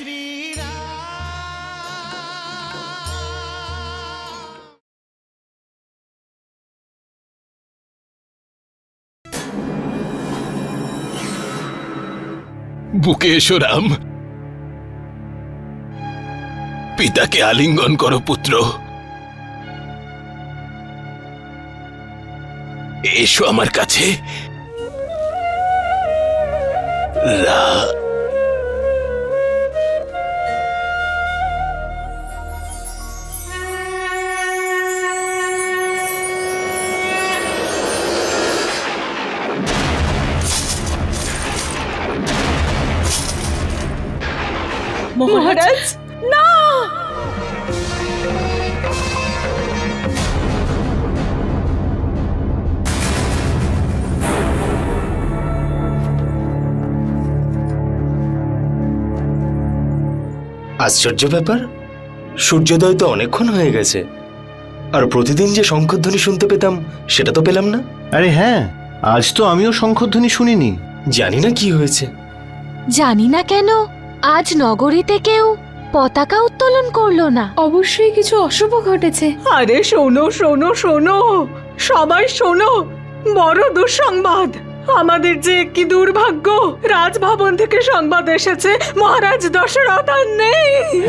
শ্রীরাম। বুকে এসো রাম। পিতাকে আলিঙ্গন করো পুত্র। এসো আমার কাছে। রা মহারাজ। না! আশ্চর্য ব্যাপার সূর্যোদয় তো অনেকক্ষণ হয়ে গেছে। আর প্রতিদিন যে শঙ্খধ্বনি শুনতে পেতাম সেটা তো পেলাম না। আরে হ্যাঁ আজ তো আমিও শঙ্খধ্বনি শুনিনি। জানি না কি হয়েছে। জানি না কেন। আজ নগরীতে কেউ পতাকা উত্তোলন করল না। অবশ্যই কিছু অশুভ ঘটেছে। আরে শোনো শোনো শোনো। সবাই শোনো বড় দুঃসংবাদ। আমাদের যে কি দুর্ভাগ্য রাজভবন থেকে সংবাদ এসেছে মহারাজ দশরথ আর নেই।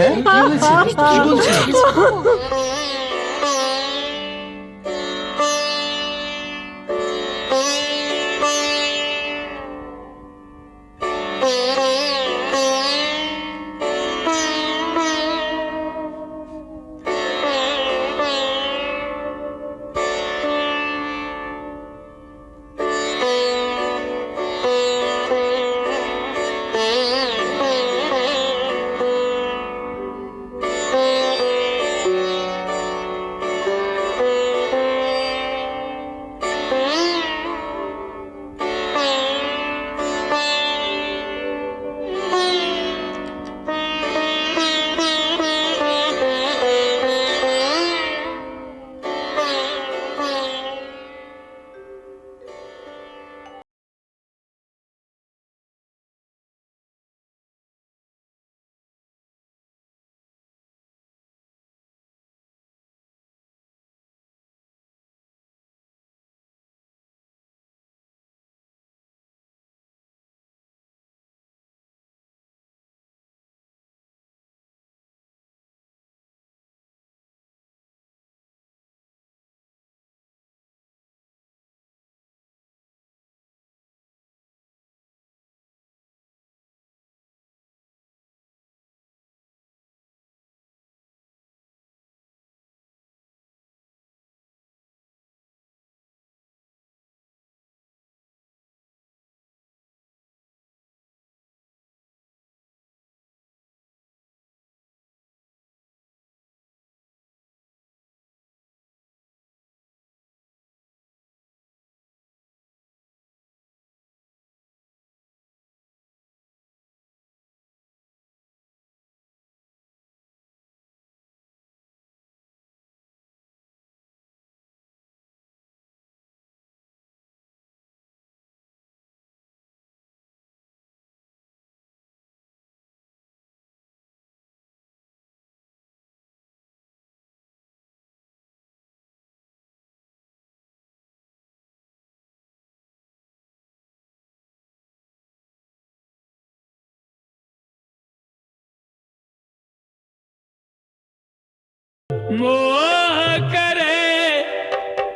मोह करे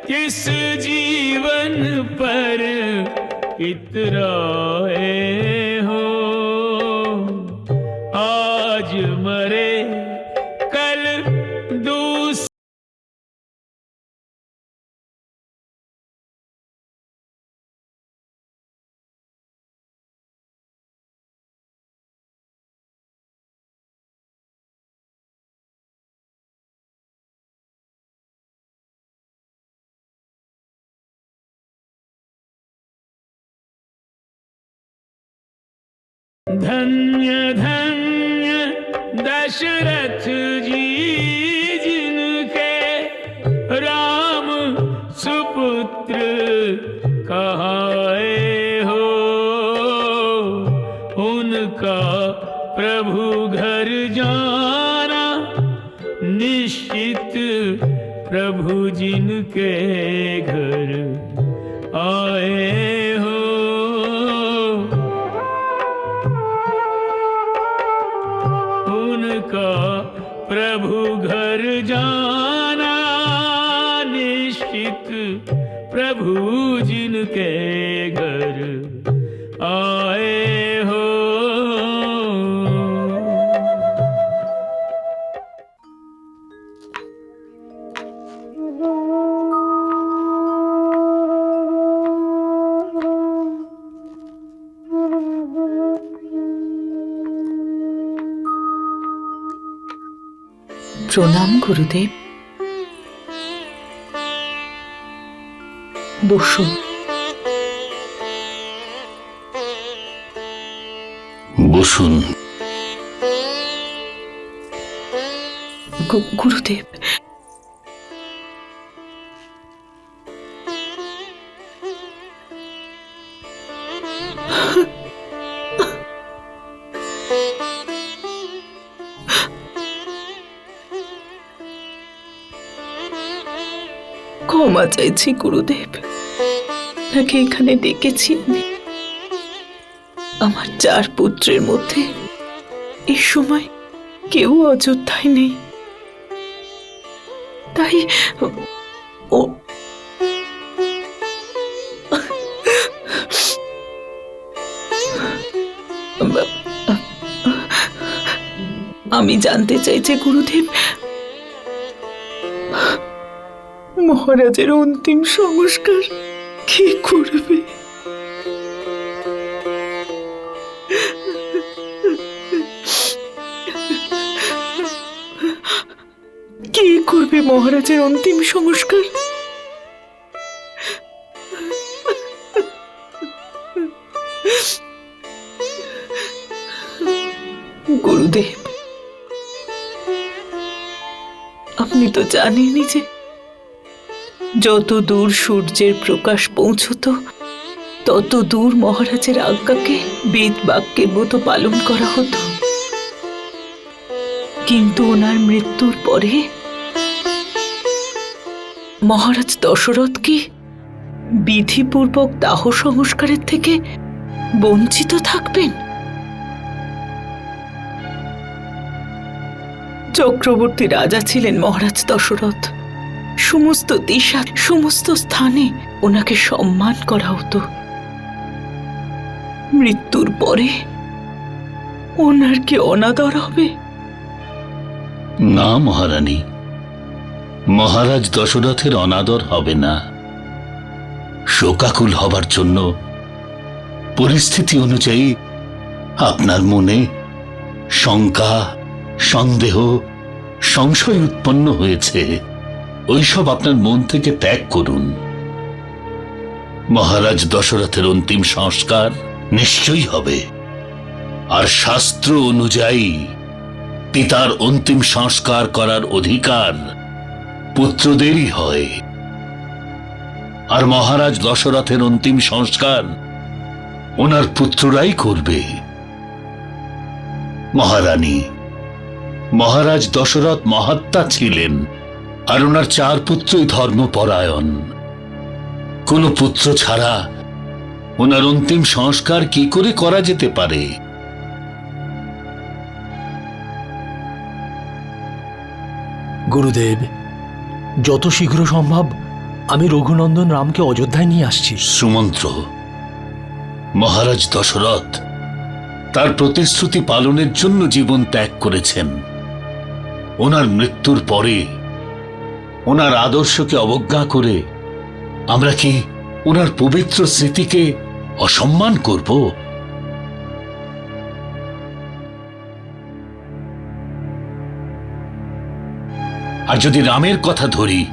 किस जीवन पर इतराए हो धन्य धन्य दशरथ। उनका प्रभु घर जाना निश्चित प्रभु जिनके প্রণাম গুরুদেব। বসুন। বসুন গুরুদেব ক্ষমা চাইছি গুরুদেব। তাকে এখানে ডেকেছি আমি? আমার চার পুত্রের মধ্যে এই সময় কেউ অযোধ্যায় নেই। তাই ও আমি জানতে চাই যে গুরুদেব মহারাজের অন্তিম সংস্কার কি করবে? কি করবে মহারাজের অন্তিম সংস্কার? গুরুদেব, আপনি তো জানেনই যে যত দূর সূর্যের প্রকাশ পৌঁছত, তত দূর মহারাজের আজ্ঞাকে বেদ বাক্যের মতো পালন করা হতো। কিন্তু ওনার মৃত্যুর পরে মহারাজ দশরথ কি বিধিপূর্বক দাহ সংস্কারের থেকে বঞ্চিত থাকবেন? চক্রবর্তী রাজা ছিলেন মহারাজ দশরথ। সমস্ত দিশা, সমস্ত স্থানে ওনাকে সম্মান করা হতো। মৃত্যুর পরে ওনার কি অনাদর হবে? না, মহারানী। মহারাজ দশরথের অনাদর হবে না। শোকাকুল হবার জন্য পরিস্থিতি অনুযায়ী আপনার মনে শঙ্কা, সন্দেহ, সংশয় উৎপন্ন হয়েছে। ওইসব আপনার মন থেকে ত্যাগ করুন। মহারাজ দশরথের অন্তিম সংস্কার নিশ্চয়ই হবে। আর শাস্ত্র অনুযায়ী পিতার অন্তিম সংস্কার করার অধিকার পুত্রদেরই হয়। আর মহারাজ দশরথের অন্তিম সংস্কার ওনার পুত্ররাই করবে। মহারানী, মহারাজ দশরথ মহাত্মা ছিলেন। আর ওনার চার পুত্রই ধর্মপরায়ণ। কোন পুত্র ছাড়া ওনার অন্তিম সংস্কার কি করে করা যেতে পারে? গুরুদেব যত শীঘ্র সম্ভব আমি রঘুনন্দন রামকে অযোধ্যায় নিয়ে আসছি। সুমন্ত্র। মহারাজ দশরথ তার প্রতিশ্রুতি পালনের জন্য জীবন ত্যাগ করেছেন। ওনার মৃত্যুর পরে ওনার আদর্শকে অবজ্ঞা করে আমরা কি ওনার পবিত্র স্মৃতিকে অসম্মান করব? আর যদি রামের কথা ধরি,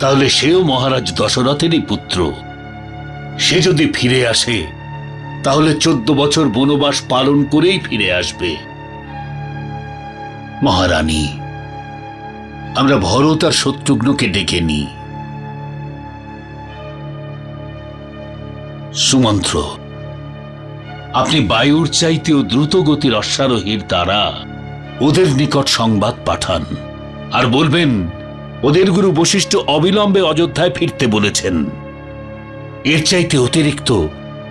তাহলে সেও মহারাজ দশরথেরই পুত্র। সে যদি ফিরে আসে, তাহলে চোদ্দ বছর বনবাস পালন করেই ফিরে আসবে। মহারানী আমরা ভরত আর শত্রুঘ্নকে ডেকে নিই সুমন্ত্র, আপনি বায়ুর চাইতেও দ্রুত গতির অশ্বারোহীর দ্বারা ওদের নিকট সংবাদ পাঠান আর বলবেন, ওদের গুরু বশিষ্ঠ অবিলম্বে অযোধ্যায় ফিরতে বলেছেন। এর চাইতে অতিরিক্ত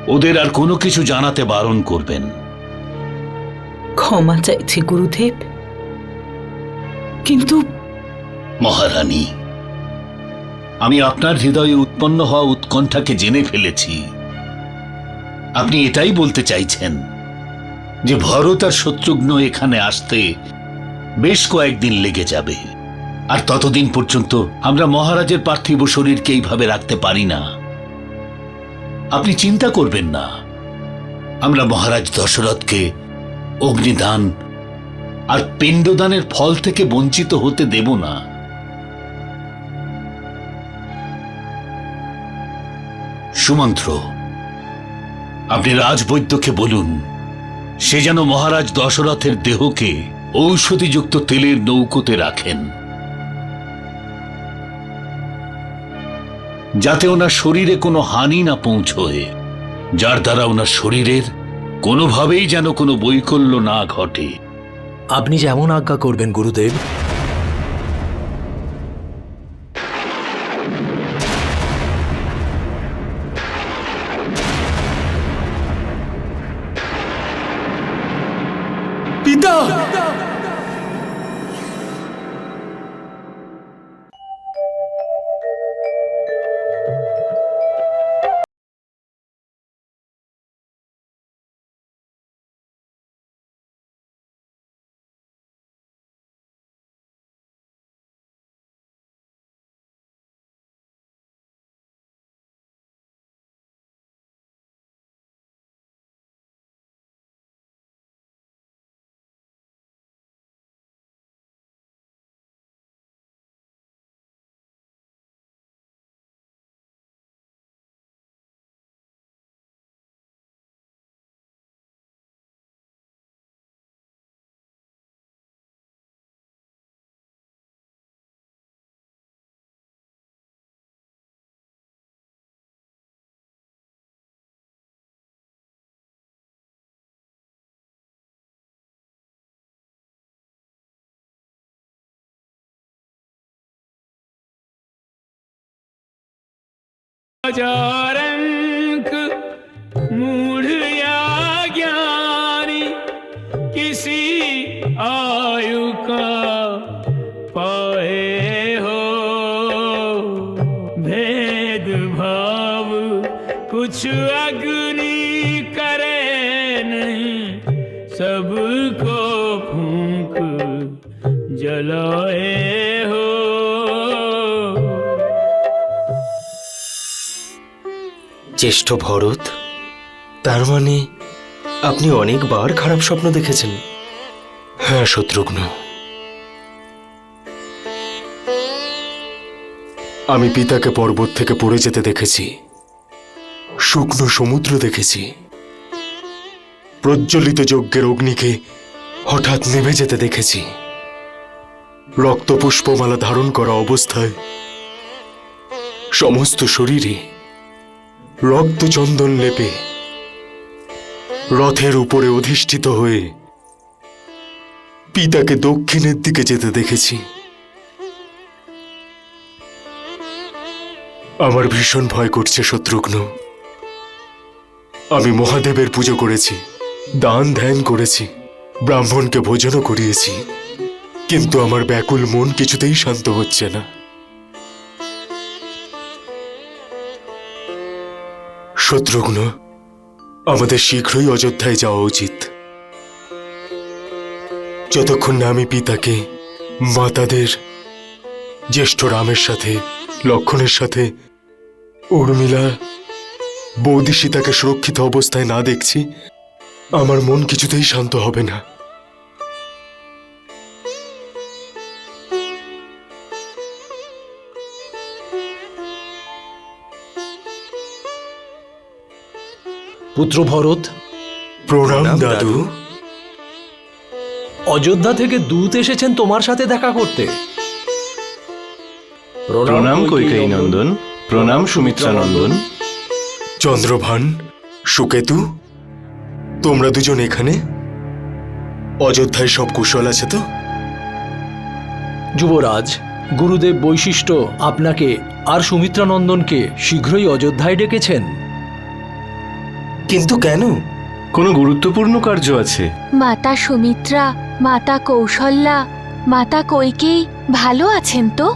ওদের আর কোনো কিছু জানাতে বারণ করবেন। ক্ষমা চাইছি গুরুদেব। কিন্তু মহারানী, আমি আপনার হৃদয়ে উৎপন্ন হওয়া উৎকণ্ঠাকে জেনে ফেলেছি। আপনি এটাই বলতে চাইছেন যে ভরত আর শত্রুঘ্ন এখানে আসতে বেশ কয়েকদিন লেগে যাবে, আর ততদিন পর্যন্ত আমরা মহারাজের পার্থিব শরীরকে এইভাবে রাখতে পারি না। আপনি চিন্তা করবেন না, আমরা মহারাজ দশরথকে অগ্নিদান আর পিণ্ডদানের ফল থেকে বঞ্চিত হতে দেব না। সুমন্ত্র, আপনি রাজবৈদ্যকে বলুন, সে যেন মহারাজ দশরথের দেহকে ঔষধিযুক্ত তেলের নৌকোতে রাখেন। যাতে ওনার শরীরে কোনো হানি না পৌঁছয়, যার দ্বারা ওনার শরীরের কোনোভাবেই যেন কোনো বৈকল্য না ঘটে। আপনি যেমন আজ্ঞা করবেন, গুরুদেব हजारंक मूढ़ या ज्ञानी किसी आयु का জ্যেষ্ঠ ভরত? তার মানে আপনি অনেকবার খারাপ স্বপ্ন দেখেছেন? হ্যাঁ শত্রুঘ্ন। আমি পিতাকে পর্বত থেকে পড়ে যেতে দেখেছি। শুকনো সমুদ্র দেখেছি। প্রজ্বলিত যজ্ঞের অগ্নিকে হঠাৎ নেভে যেতে দেখেছি। রক্ত পুষ্পমালা ধারণ করা অবস্থায় সমস্ত শরীরে রক্তচন্দন লেপে রথের উপরে অধিষ্ঠিত হয়ে পিতাকে দক্ষিণের দিকে যেতে দেখেছি। আমার ভীষণ ভয় করছে শত্রুঘ্ন। আমি মহাদেবের পুজো করেছি, দান ধ্যান করেছি, ব্রাহ্মণকে ভোজনও করিয়েছি। কিন্তু আমার ব্যাকুল মন কিছুতেই শান্ত হচ্ছে না। শত্রুঘ্ন, আমাদের শীঘ্রই অযোধ্যায় যাওয়া উচিত। যতক্ষণ না আমি পিতাকে, মাতাদের, জ্যেষ্ঠ রামের সাথে, লক্ষণের সাথে, উর্মিলা, বৌদি সীতাকে সুরক্ষিত অবস্থায় না দেখছি, আমার মন কিছুতেই শান্ত হবে না। পুত্র ভরত প্রণাম দাদু। অযোধ্যা থেকে দূত এসেছেন তোমার সাথে দেখা করতে। প্রণাম কৈকেয়ী নন্দন। প্রণাম সুমিত্রা নন্দন। চন্দ্রভান সুকেতু তোমরা দুজন এখানে? অযোধ্যায় সব কুশল আছে তো? যুবরাজ গুরুদেব বৈশিষ্ট্য আপনাকে আর সুমিত্রা নন্দনকে শীঘ্রই অযোধ্যায় ডেকেছেন। কিন্তু কেন? কোনো গুরুত্বপূর্ণ কার্য আছে। মাতা সুমিত্রা মাতা কৌশল্যা মাতা কৈকেয়ী ভালো আছেন তো?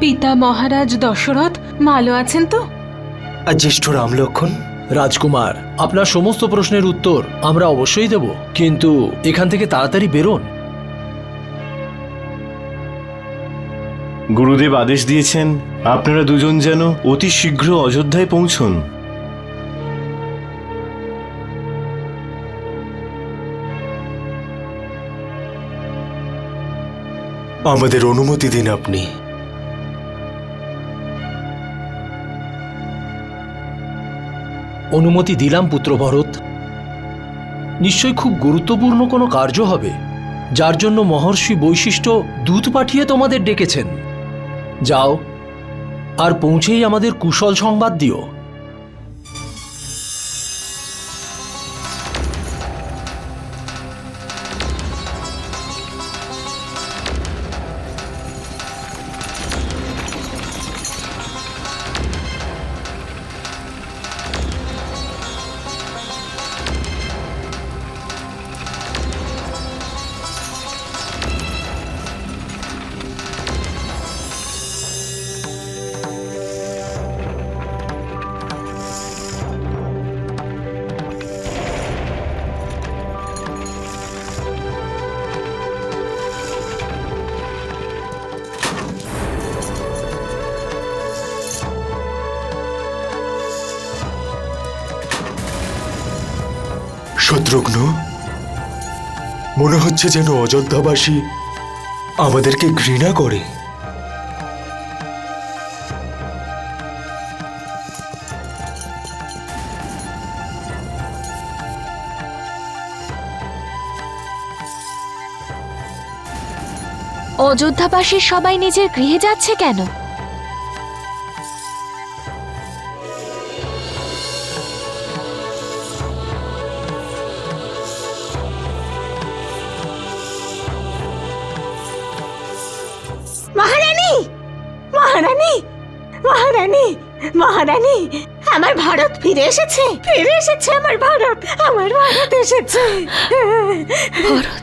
পিতা মহারাজ দশরথ ভালো আছেন তো? আর জ্যেষ্ঠ রাম লক্ষণ রাজকুমার আপনার সমস্ত প্রশ্নের উত্তর আমরা অবশ্যই দেব কিন্তু এখান থেকে তাড়াতাড়ি বেরোন। গুরুদেব আদেশ দিয়েছেন আপনারা দুজন যেন অতি শীঘ্র অযোধ্যায় পৌঁছন। আমাদের অনুমতি দিন আপনি। অনুমতি দিলাম, পুত্র ভরত। নিশ্চয় খুব গুরুত্বপূর্ণ কোনো কার্য হবে, যার জন্য মহর্ষি বৈশিষ্ট্য দূত পাঠিয়ে তোমাদের ডেকেছেন। যাও, আর পৌঁছেই আমাদের কুশল সংবাদ দিও। শত্রুঘ্ন মনে হচ্ছে যেন অযোধ্যাবাসী আমাদেরকে ঘৃণা করে। অযোধ্যাবাসীর সবাই নিজের গৃহে যাচ্ছে কেন? মহারানী মহারানী আমার ভারত ফিরে এসেছে ফিরে এসেছে আমার ভারত আমার ভারত এসেছে। ভরত।